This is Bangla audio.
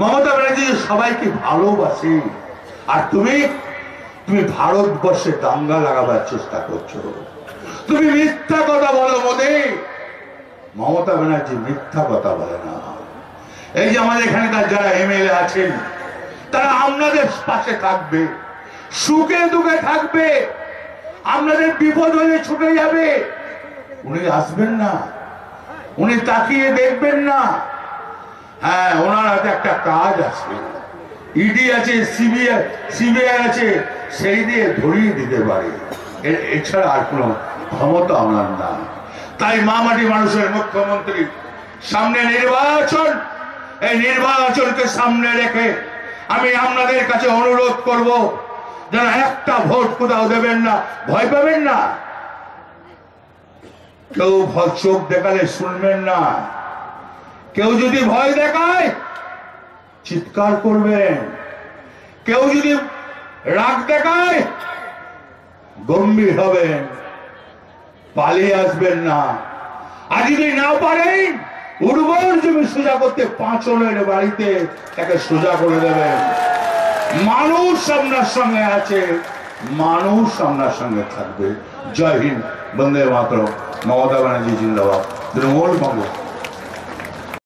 মমতা ব্যানার্জি সবাইকে ভালোবাসে, আর তুমি তুমি ভারতবর্ষে দাঙ্গা লাগাবার চেষ্টা করছ। তুমি মিথ্যা কথা বলো মোদী। মমতা ব্যানার্জি মিথ্যা কথা বলে না। এই যে আমাদের এখানকার যারা এমএলএ আছেন, তারা আপনাদের পাশে থাকবে, সুখে দুঃখে থাকবে। আপনাদের বিপদ হলে ছুটে যাবে। উনি আসবেন না। উনি তাকিয়ে দেখবেন না। হ্যাঁ ওনার হাতে একটা কাজ আছে। ইডি আছে সিবিআই সিবিআই আছে, সেই দিয়ে ধরিয়ে দিতে পারে। এছাড়া আর কোনো ক্ষমতা ওনার না তাই মামাটি মানুষের মুখ্যমন্ত্রী, সামনে নির্বাচন, এই নির্বাচনকে সামনে রেখে আমি আপনাদের কাছে অনুরোধ করব, যেন একটা ভোট কোথাও দেবেন না, ভয় পাবেন না। কেউ চোখ দেখালে শুনবেন না। কেউ যদি ভয় দেখায়, চিৎকার করবেন। কেউ যদি রাগ দেখায়, গম্ভীর হবেন। পালিয়ে আসবেন না। আর যদি না পারেন, উর্বর জমি সোজা করতে পাঁচনের বাড়িতে তাকে সোজা করে দেবেন। মানুষ আপনার সঙ্গে আছে, মানুষ আপনার সঙ্গে থাকবে। জয় হিন্দ, বন্দে মাতরম। মমতা ব্যানার্জি, জিন্দাবাদ। তৃণমূল কংগ্রেস।